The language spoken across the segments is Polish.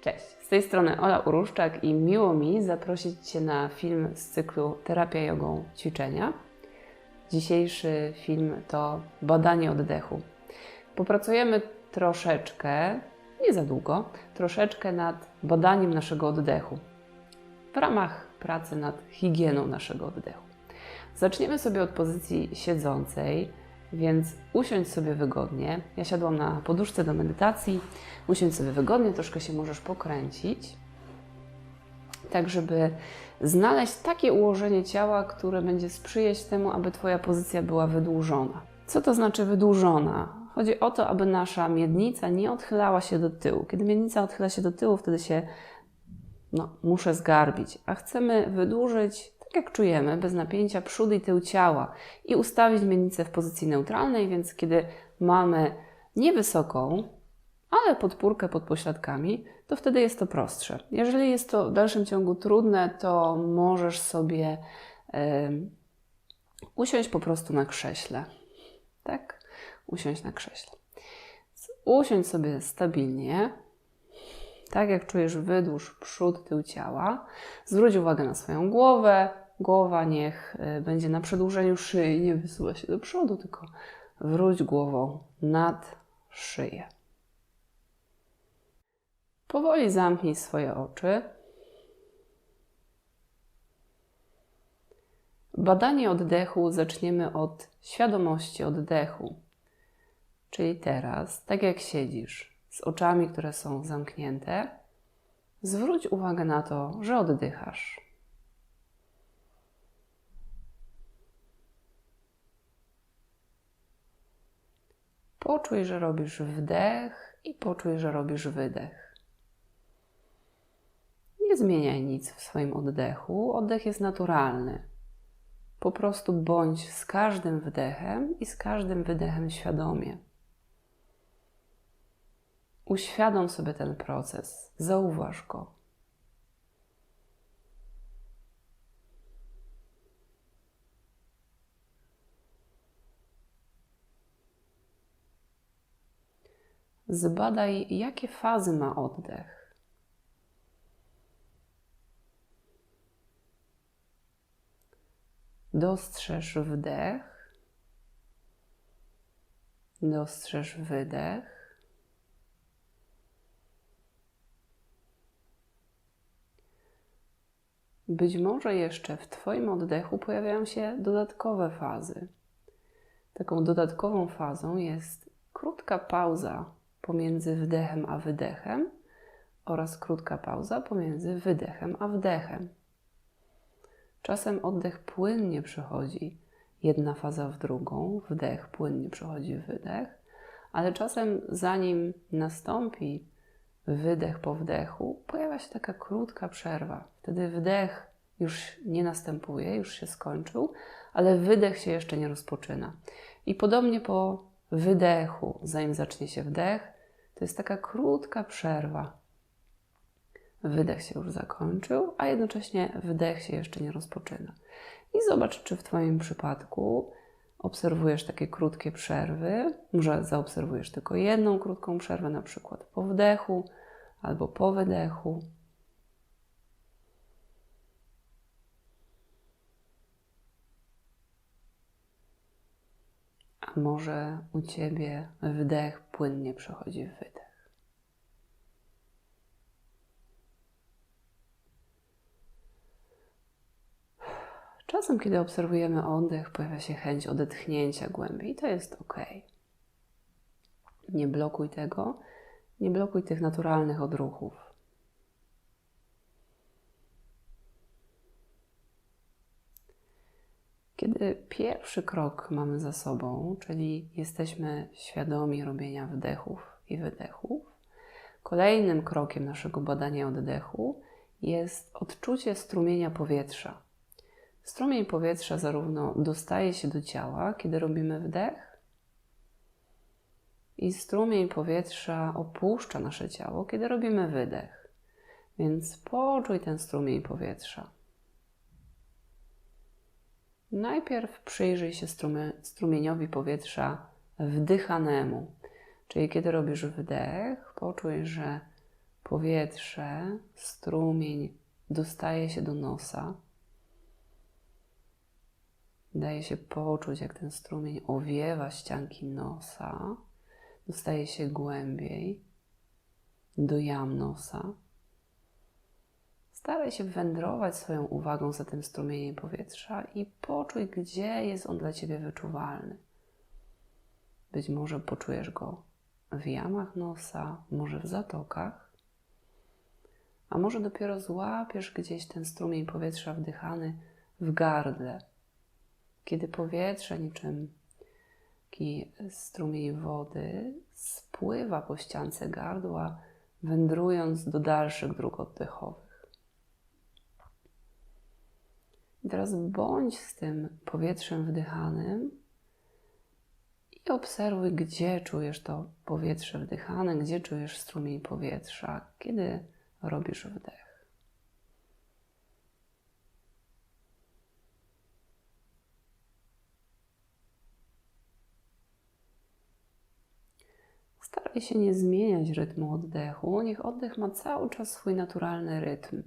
Cześć, z tej strony Ola Uruszczak i miło mi zaprosić Cię na film z cyklu Terapia jogą ćwiczenia. Dzisiejszy film to badanie oddechu. Popracujemy troszeczkę, nie za długo, troszeczkę nad badaniem naszego oddechu w ramach pracy nad higieną naszego oddechu. Zaczniemy sobie od pozycji siedzącej, więc usiądź sobie wygodnie. Ja siadłam na poduszce do medytacji. Usiądź sobie wygodnie, troszkę się możesz pokręcić, tak żeby znaleźć takie ułożenie ciała, które będzie sprzyjać temu, aby Twoja pozycja była wydłużona. Co to znaczy wydłużona? Chodzi o to, aby nasza miednica nie odchylała się do tyłu. Kiedy miednica odchyla się do tyłu, wtedy się no, muszę zgarbić, a chcemy wydłużyć, tak jak czujemy, bez napięcia przód i tył ciała i ustawić miednicę w pozycji neutralnej, więc kiedy mamy niewysoką, ale podpórkę pod pośladkami, to wtedy jest to prostsze. Jeżeli jest to w dalszym ciągu trudne, to możesz sobie y, usiąść po prostu na krześle. Tak? Usiąść na krześle. Usiądź sobie stabilnie, tak jak czujesz, wydłuż przód, tył ciała. Zwróć uwagę na swoją głowę. Głowa niech y, będzie na przedłużeniu szyi, nie wysuwa się do przodu, tylko wróć głową nad szyję. Powoli zamknij swoje oczy. Badanie oddechu zaczniemy od świadomości oddechu. Czyli teraz, tak jak siedzisz, z oczami, które są zamknięte, zwróć uwagę na to, że oddychasz. Poczuj, że robisz wdech i poczuj, że robisz wydech. Nie zmieniaj nic w swoim oddechu. Oddech jest naturalny. Po prostu bądź z każdym wdechem i z każdym wydechem świadomie. Uświadom sobie ten proces, zauważ go. Zbadaj, jakie fazy ma oddech. Dostrzeż wdech, dostrzeż wydech. Być może jeszcze w Twoim oddechu pojawiają się dodatkowe fazy. Taką dodatkową fazą jest krótka pauza pomiędzy wdechem a wydechem oraz krótka pauza pomiędzy wydechem a wdechem. Czasem oddech płynnie przechodzi jedna faza w drugą, wdech płynnie przechodzi wydech, ale czasem zanim nastąpi wydech po wdechu, pojawia się taka krótka przerwa. Wtedy wdech już nie następuje, już się skończył, ale wydech się jeszcze nie rozpoczyna. I podobnie po wydechu, zanim zacznie się wdech, to jest taka krótka przerwa. Wydech się już zakończył, a jednocześnie wdech się jeszcze nie rozpoczyna. I zobacz, czy w Twoim przypadku obserwujesz takie krótkie przerwy. Może zaobserwujesz tylko jedną krótką przerwę, na przykład po wdechu albo po wydechu. A może u Ciebie wdech płynnie przechodzi w wydech. Czasem, kiedy obserwujemy oddech, pojawia się chęć odetchnięcia głębiej i to jest ok. Nie blokuj tego, nie blokuj tych naturalnych odruchów. Kiedy pierwszy krok mamy za sobą, czyli jesteśmy świadomi robienia wdechów i wydechów, kolejnym krokiem naszego badania oddechu jest odczucie strumienia powietrza. Strumień powietrza zarówno dostaje się do ciała, kiedy robimy wdech, i strumień powietrza opuszcza nasze ciało, kiedy robimy wydech. Więc poczuj ten strumień powietrza. Najpierw przyjrzyj się strumieniowi powietrza wdychanemu. Czyli kiedy robisz wdech, poczuj, że powietrze, strumień dostaje się do nosa. Daje się poczuć, jak ten strumień owiewa ścianki nosa, dostaje się głębiej do jam nosa. Staraj się wędrować swoją uwagą za tym strumieniem powietrza i poczuj, gdzie jest on dla ciebie wyczuwalny. Być może poczujesz go w jamach nosa, może w zatokach, a może dopiero złapiesz gdzieś ten strumień powietrza wdychany w gardle, kiedy powietrze niczym taki strumień wody spływa po ściance gardła, wędrując do dalszych dróg oddechowych. I teraz bądź z tym powietrzem wdychanym i obserwuj, gdzie czujesz to powietrze wdychane, gdzie czujesz strumień powietrza, kiedy robisz wdech. Staraj się nie zmieniać rytmu oddechu. Niech oddech ma cały czas swój naturalny rytm.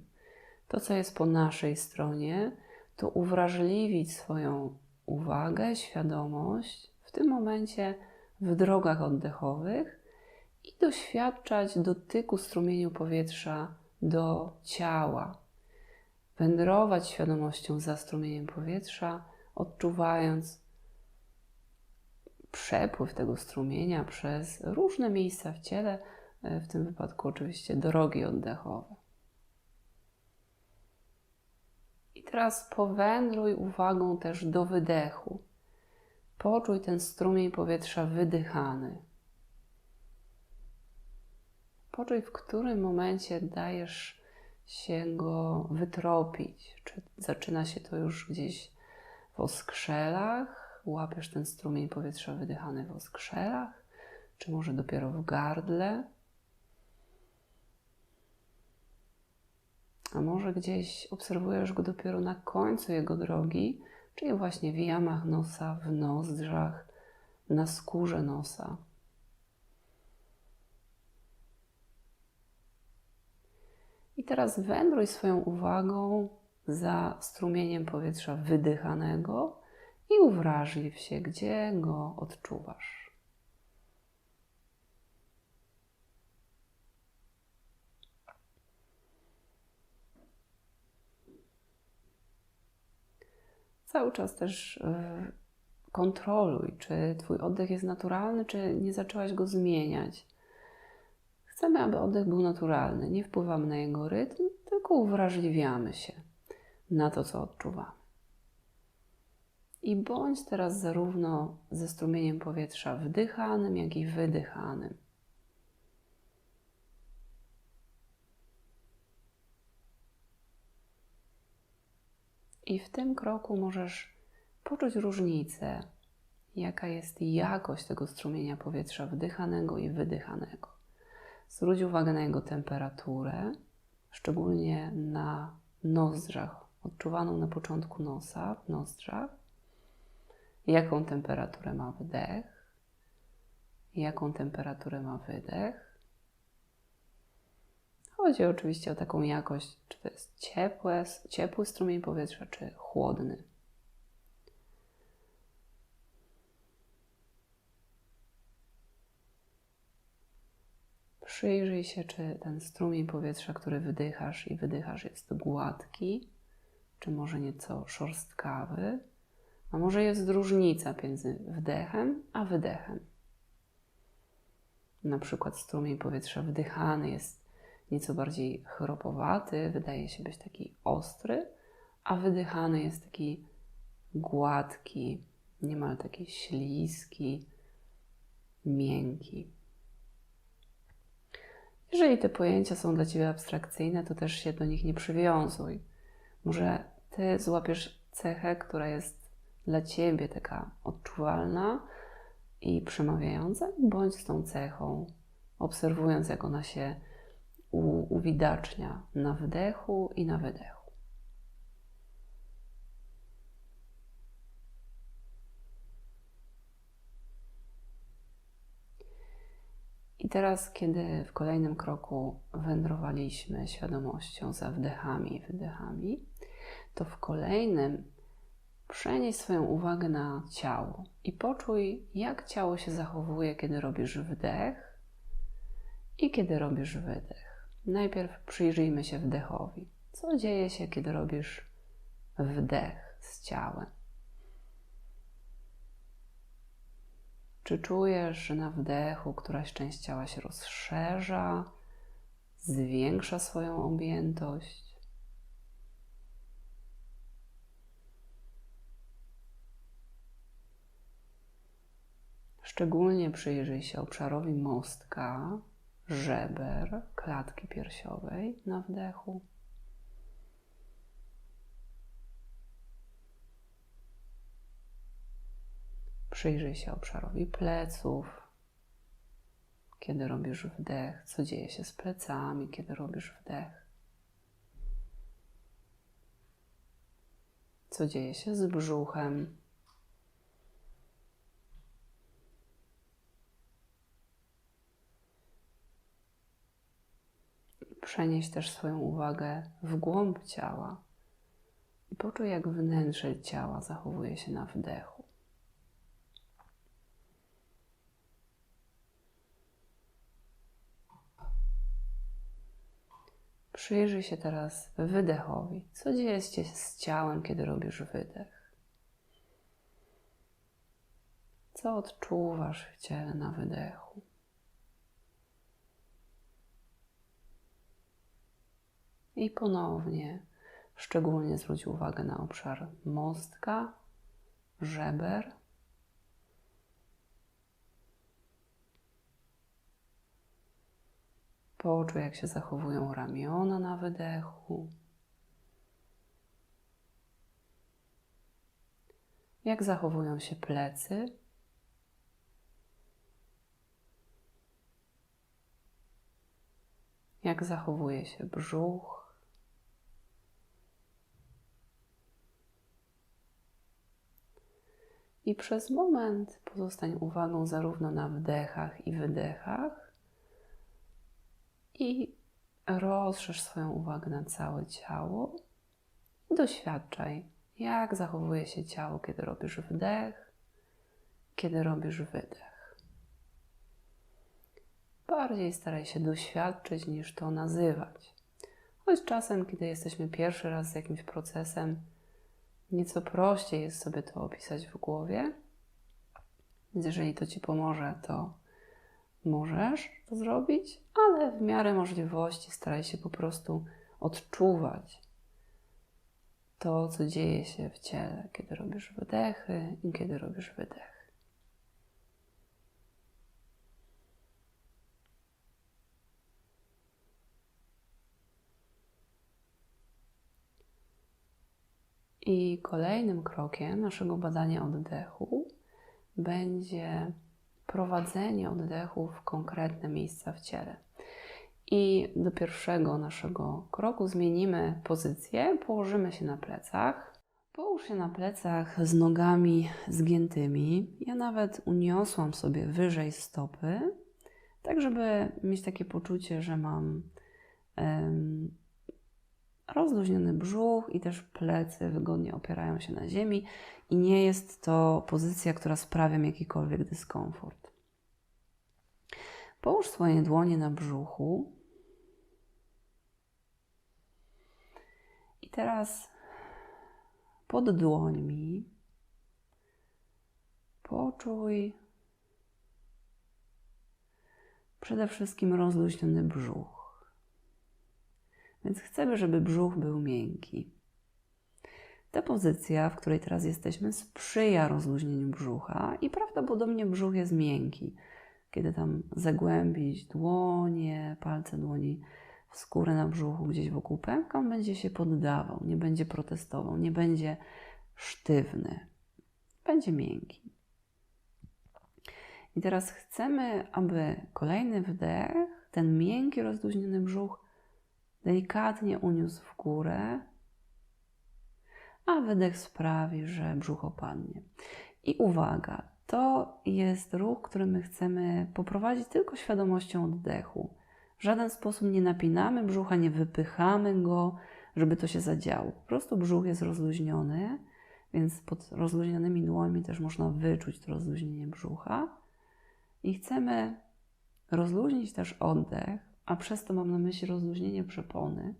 To, co jest po naszej stronie, to uwrażliwić swoją uwagę, świadomość w tym momencie w drogach oddechowych i doświadczać dotyku strumieniu powietrza do ciała. Wędrować świadomością za strumieniem powietrza, odczuwając przepływ tego strumienia przez różne miejsca w ciele, e, w tym wypadku oczywiście drogi oddechowe. I teraz powędruj uwagą też do wydechu. Poczuj ten strumień powietrza wydychany. Poczuj, w którym momencie dajesz się go wytropić. Czy zaczyna się to już gdzieś w oskrzelach, łapiesz ten strumień powietrza wydychany w oskrzelach, czy może dopiero w gardle, a może gdzieś obserwujesz go dopiero na końcu jego drogi, czyli właśnie w jamach nosa, w nozdrzach, na skórze nosa. I teraz wędruj swoją uwagą za strumieniem powietrza wydychanego i uwrażliw się, gdzie go odczuwasz. Cały czas też e, kontroluj, czy Twój oddech jest naturalny, czy nie zaczęłaś go zmieniać. Chcemy, aby oddech był naturalny. Nie wpływamy na jego rytm, tylko uwrażliwiamy się na to, co odczuwamy. I bądź teraz zarówno ze strumieniem powietrza wdychanym, jak i wydychanym. I w tym kroku możesz poczuć różnicę, jaka jest jakość tego strumienia powietrza wdychanego i wydychanego. Zwróć uwagę na jego temperaturę, szczególnie na nozdrzach, odczuwaną na początku nosa, w nozdrzach jaką temperaturę ma wdech, jaką temperaturę ma wydech. Chodzi oczywiście o taką jakość, czy to jest ciepłe, ciepły strumień powietrza, czy chłodny. Przyjrzyj się, czy ten strumień powietrza, który wydychasz i wydychasz, jest gładki, czy może nieco szorstkawy a może jest różnica między wdechem a wydechem. Na przykład strumień powietrza wdychany jest nieco bardziej chropowaty, wydaje się być taki ostry, a wydychany jest taki gładki, niemal taki śliski, miękki. Jeżeli te pojęcia są dla Ciebie abstrakcyjne, to też się do nich nie przywiązuj. Może Ty złapiesz cechę, która jest dla ciebie taka odczuwalna i przemawiająca, bądź z tą cechą, obserwując, jak ona się uwidacznia na wdechu i na wydechu. I teraz, kiedy w kolejnym kroku wędrowaliśmy świadomością za wdechami i wydechami, to w kolejnym przenieś swoją uwagę na ciało i poczuj, jak ciało się zachowuje, kiedy robisz wdech i kiedy robisz wydech. Najpierw przyjrzyjmy się wdechowi. Co dzieje się, kiedy robisz wdech z ciałem? Czy czujesz, że na wdechu któraś część ciała się rozszerza, zwiększa swoją objętość? Szczególnie przyjrzyj się obszarowi mostka, żeber, klatki piersiowej na wdechu. Przyjrzyj się obszarowi pleców, kiedy robisz wdech, co dzieje się z plecami, kiedy robisz wdech. Co dzieje się z brzuchem. Przenieś też swoją uwagę w głąb ciała i poczuj, jak wnętrze ciała zachowuje się na wdechu. Przyjrzyj się teraz wydechowi. Co dzieje się z ciałem, kiedy robisz wydech? Co odczuwasz w ciele na wydechu? I ponownie szczególnie zwróć uwagę na obszar mostka, żeber Poczuj, jak się zachowują ramiona na wydechu. Jak zachowują się plecy. Jak zachowuje się brzuch. I przez moment pozostań uwagą zarówno na wdechach i wydechach, i rozszerz swoją uwagę na całe ciało doświadczaj, jak zachowuje się ciało, kiedy robisz wdech, kiedy robisz wydech. Bardziej staraj się doświadczyć niż to nazywać. Choć czasem, kiedy jesteśmy pierwszy raz z jakimś procesem, nieco prościej jest sobie to opisać w głowie. Więc jeżeli to Ci pomoże, to możesz to zrobić, ale w miarę możliwości staraj się po prostu odczuwać to, co dzieje się w ciele, kiedy robisz wydechy i kiedy robisz wydech. I kolejnym krokiem naszego badania oddechu będzie prowadzenie oddechu w konkretne miejsca w ciele. I do pierwszego naszego kroku zmienimy pozycję, położymy się na plecach. Połóż się na plecach z nogami zgiętymi. Ja nawet uniosłam sobie wyżej stopy, tak żeby mieć takie poczucie, że mam rozluźniony brzuch i też plecy wygodnie opierają się na ziemi i nie jest to pozycja, która sprawia mi jakikolwiek dyskomfort. Połóż swoje dłonie na brzuchu. I teraz pod dłońmi poczuj przede wszystkim rozluźniony brzuch. Więc chcemy, żeby brzuch był miękki. Ta pozycja, w której teraz jesteśmy, sprzyja rozluźnieniu brzucha i prawdopodobnie brzuch jest miękki. Kiedy tam zagłębić dłonie, palce dłoni w skórę na brzuchu, gdzieś wokół pępka, on będzie się poddawał, nie będzie protestował, nie będzie sztywny, będzie miękki. I teraz chcemy, aby kolejny wdech, ten miękki, rozluźniony brzuch, delikatnie uniósł w górę, a wydech sprawi, że brzuch opadnie. I uwaga, to jest ruch, który my chcemy poprowadzić tylko świadomością oddechu. W żaden sposób nie napinamy brzucha, nie wypychamy go, żeby to się zadziało. Po prostu brzuch jest rozluźniony, więc pod rozluźnionymi dłońmi też można wyczuć to rozluźnienie brzucha. I chcemy rozluźnić też oddech, a przez to mam na myśli rozluźnienie przepony,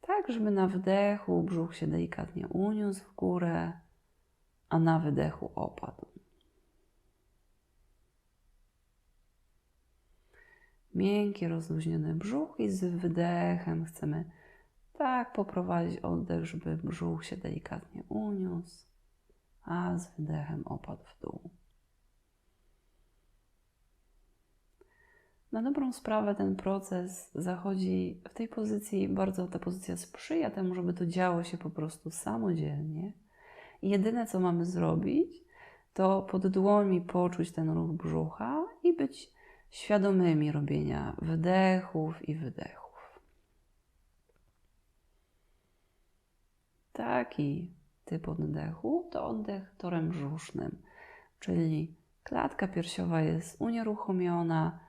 tak żeby na wdechu brzuch się delikatnie uniósł w górę, a na wydechu opadł. Miękki, rozluźniony brzuch i z wydechem chcemy tak poprowadzić oddech, żeby brzuch się delikatnie uniósł, a z wydechem opadł w dół. Na dobrą sprawę ten proces zachodzi w tej pozycji, bardzo ta pozycja sprzyja temu, żeby to działo się po prostu samodzielnie. I jedyne, co mamy zrobić, to pod dłońmi poczuć ten ruch brzucha i być świadomymi robienia wdechów i wydechów. Taki typ oddechu to oddech torem brzusznym, czyli klatka piersiowa jest unieruchomiona,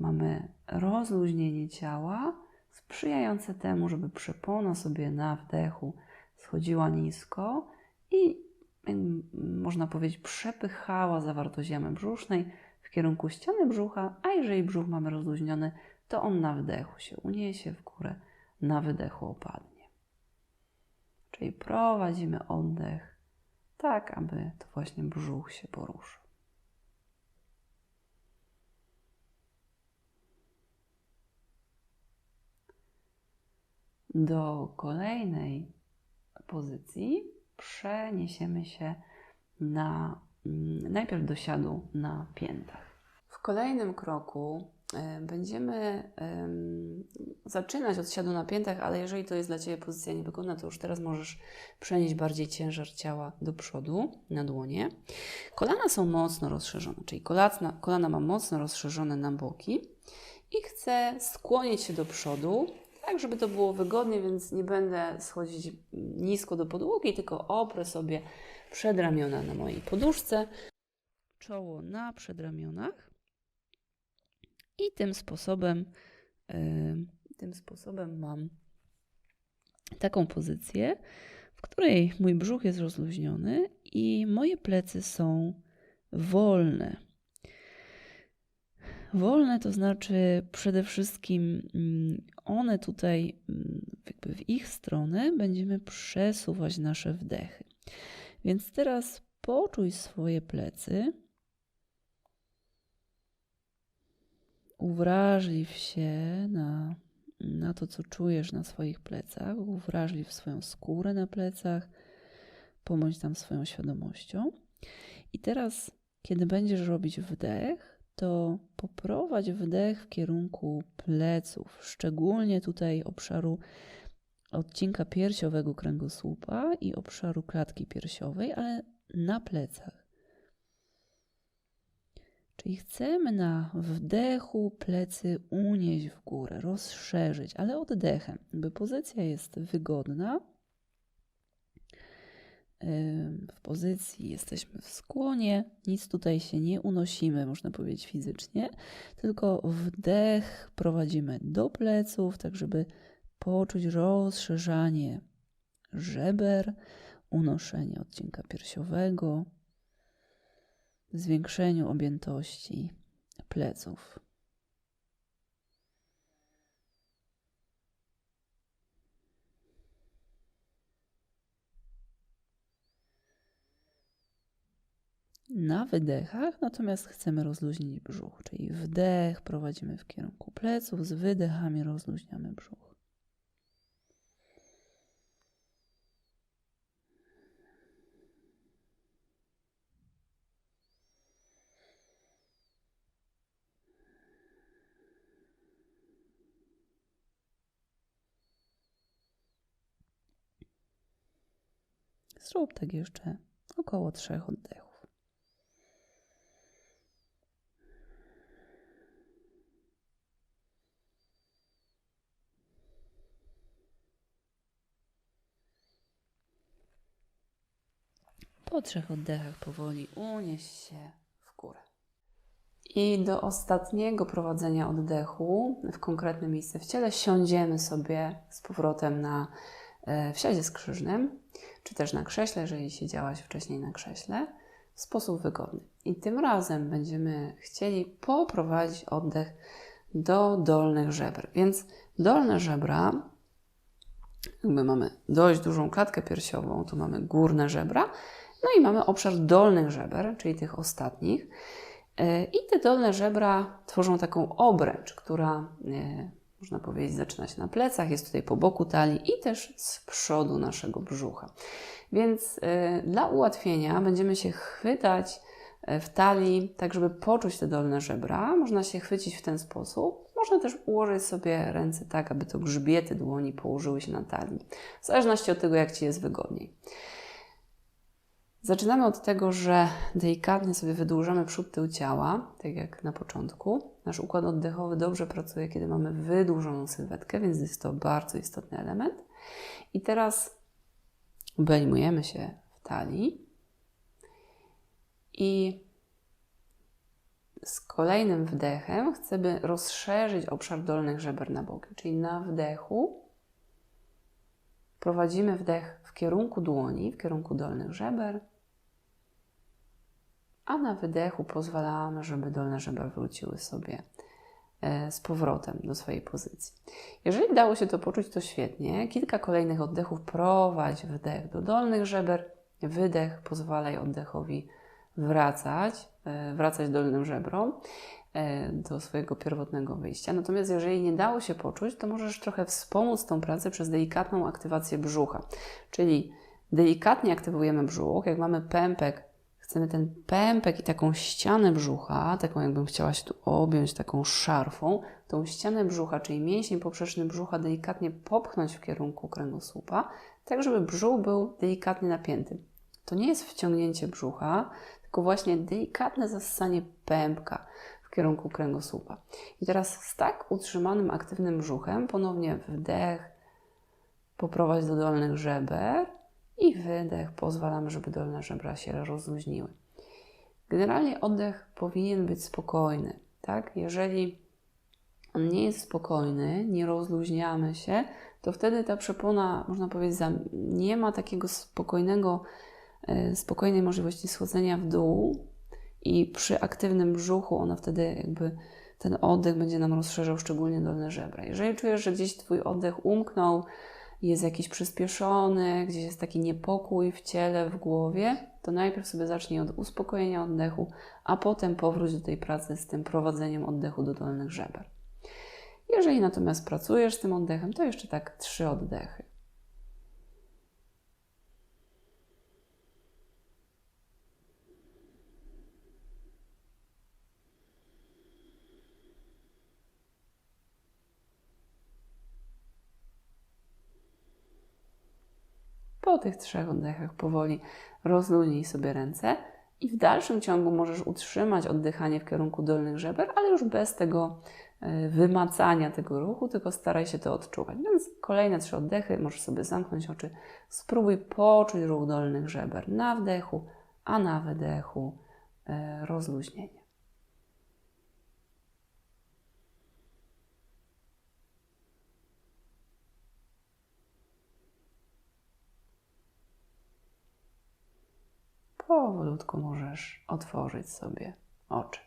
mamy rozluźnienie ciała, sprzyjające temu, żeby przepona sobie na wdechu schodziła nisko i można powiedzieć przepychała zawartość jamy brzusznej w kierunku ściany brzucha, a jeżeli brzuch mamy rozluźniony, to on na wdechu się uniesie w górę, na wydechu opadnie. Czyli prowadzimy oddech tak, aby to właśnie brzuch się poruszył. Do kolejnej pozycji przeniesiemy się na mm, najpierw do siadu na piętach. W kolejnym kroku e, będziemy zaczynać od siadu na piętach, ale jeżeli to jest dla Ciebie pozycja niewygodna, to już teraz możesz przenieść bardziej ciężar ciała do przodu, na dłonie. Kolana są mocno rozszerzone, czyli kolana, kolana ma mocno rozszerzone na boki i chcę skłonić się do przodu, tak żeby to było wygodnie, więc nie będę schodzić nisko do podłogi, tylko oprę sobie przedramiona na mojej poduszce, czoło na przedramionach i tym sposobem, yy, tym sposobem mam taką pozycję, w której mój brzuch jest rozluźniony i moje plecy są wolne. Wolne to znaczy przede wszystkim mm, one tutaj, mm, jakby w ich stronę, będziemy przesuwać nasze wdechy. Więc teraz poczuj swoje plecy. Uwrażliw się na, na to, co czujesz na swoich plecach. Uwrażliw swoją skórę na plecach. Pomądź tam swoją świadomością. I teraz, kiedy będziesz robić wdech, to poprowadź wdech w kierunku pleców, szczególnie tutaj obszaru odcinka piersiowego kręgosłupa i obszaru klatki piersiowej, ale na plecach. Czyli chcemy na wdechu plecy unieść w górę, rozszerzyć, ale oddechem, by pozycja jest wygodna, w pozycji, jesteśmy w skłonie, nic tutaj się nie unosimy, można powiedzieć fizycznie, tylko wdech prowadzimy do pleców, tak żeby poczuć rozszerzanie żeber, unoszenie odcinka piersiowego, zwiększeniu objętości pleców. Na wydechach, natomiast chcemy rozluźnić brzuch, czyli wdech prowadzimy w kierunku pleców, z wydechami rozluźniamy brzuch. Zrób tak jeszcze około trzech oddechów. Po trzech oddechach powoli unieś się w górę. I do ostatniego prowadzenia oddechu w konkretne miejsce w ciele siądziemy sobie z powrotem na e, w siadzie skrzyżnym, czy też na krześle, jeżeli siedziałaś wcześniej na krześle, w sposób wygodny. I tym razem będziemy chcieli poprowadzić oddech do dolnych żeber. Więc dolne żebra, jakby mamy dość dużą klatkę piersiową, tu mamy górne żebra, no i mamy obszar dolnych żeber, czyli tych ostatnich. E, I te dolne żebra tworzą taką obręcz, która e, można powiedzieć zaczyna się na plecach, jest tutaj po boku talii i też z przodu naszego brzucha. Więc e, dla ułatwienia będziemy się chwytać w talii, tak żeby poczuć te dolne żebra. Można się chwycić w ten sposób. Można też ułożyć sobie ręce tak, aby to grzbiety dłoni położyły się na talii. W zależności od tego, jak Ci jest wygodniej. Zaczynamy od tego, że delikatnie sobie wydłużamy przód tył ciała, tak jak na początku. Nasz układ oddechowy dobrze pracuje, kiedy mamy wydłużoną sylwetkę, więc jest to bardzo istotny element. I teraz obejmujemy się w talii i z kolejnym wdechem chcemy rozszerzyć obszar dolnych żeber na boki, czyli na wdechu prowadzimy wdech kierunku dłoni, w kierunku dolnych żeber, a na wydechu pozwalamy, żeby dolne żebra wróciły sobie e, z powrotem do swojej pozycji. Jeżeli dało się to poczuć, to świetnie. Kilka kolejnych oddechów prowadź wdech do dolnych żeber, wydech pozwalaj oddechowi wracać, e, wracać dolnym żebrom do swojego pierwotnego wyjścia. Natomiast jeżeli nie dało się poczuć, to możesz trochę wspomóc tą pracę przez delikatną aktywację brzucha. Czyli delikatnie aktywujemy brzuch, jak mamy pępek Chcemy ten pępek i taką ścianę brzucha, taką jakbym chciała się tu objąć taką szarfą, tą ścianę brzucha, czyli mięsień poprzeczny brzucha delikatnie popchnąć w kierunku kręgosłupa, tak żeby brzuch był delikatnie napięty. To nie jest wciągnięcie brzucha, tylko właśnie delikatne zassanie pępka w kierunku kręgosłupa. I teraz z tak utrzymanym, aktywnym brzuchem ponownie wdech, poprowadź do dolnych żeber i wydech pozwalamy, żeby dolne żebra się rozluźniły. Generalnie oddech powinien być spokojny, tak? Jeżeli on nie jest spokojny, nie rozluźniamy się, to wtedy ta przepona, można powiedzieć, nie ma takiego spokojnego, e, spokojnej możliwości schodzenia w dół i przy aktywnym brzuchu ona wtedy jakby ten oddech będzie nam rozszerzał szczególnie dolne żebra. Jeżeli czujesz, że gdzieś Twój oddech umknął, jest jakiś przyspieszony, gdzieś jest taki niepokój w ciele, w głowie, to najpierw sobie zacznij od uspokojenia oddechu, a potem powróć do tej pracy z tym prowadzeniem oddechu do dolnych żeber. Jeżeli natomiast pracujesz z tym oddechem, to jeszcze tak trzy oddechy. Po tych trzech oddechach powoli rozluźnij sobie ręce i w dalszym ciągu możesz utrzymać oddychanie w kierunku dolnych żeber, ale już bez tego e, wymacania tego ruchu, tylko staraj się to odczuwać. Więc kolejne trzy oddechy, możesz sobie zamknąć oczy, spróbuj poczuć ruch dolnych żeber na wdechu, a na wydechu e, rozluźnienie. Powolutku możesz otworzyć sobie oczy.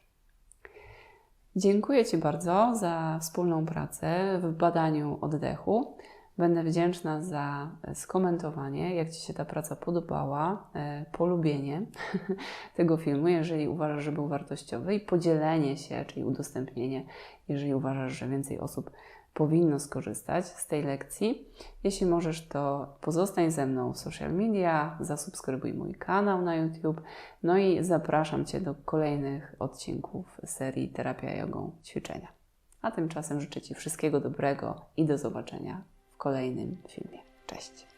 Dziękuję Ci bardzo za wspólną pracę w badaniu oddechu. Będę wdzięczna za skomentowanie, jak Ci się ta praca podobała, e, polubienie tego filmu, jeżeli uważasz, że był wartościowy, i podzielenie się, czyli udostępnienie, jeżeli uważasz, że więcej osób powinno skorzystać z tej lekcji. Jeśli możesz, to pozostań ze mną w social media, zasubskrybuj mój kanał na YouTube, no i zapraszam Cię do kolejnych odcinków serii Terapia Jogą Ćwiczenia. A tymczasem życzę Ci wszystkiego dobrego i do zobaczenia w kolejnym filmie. Cześć!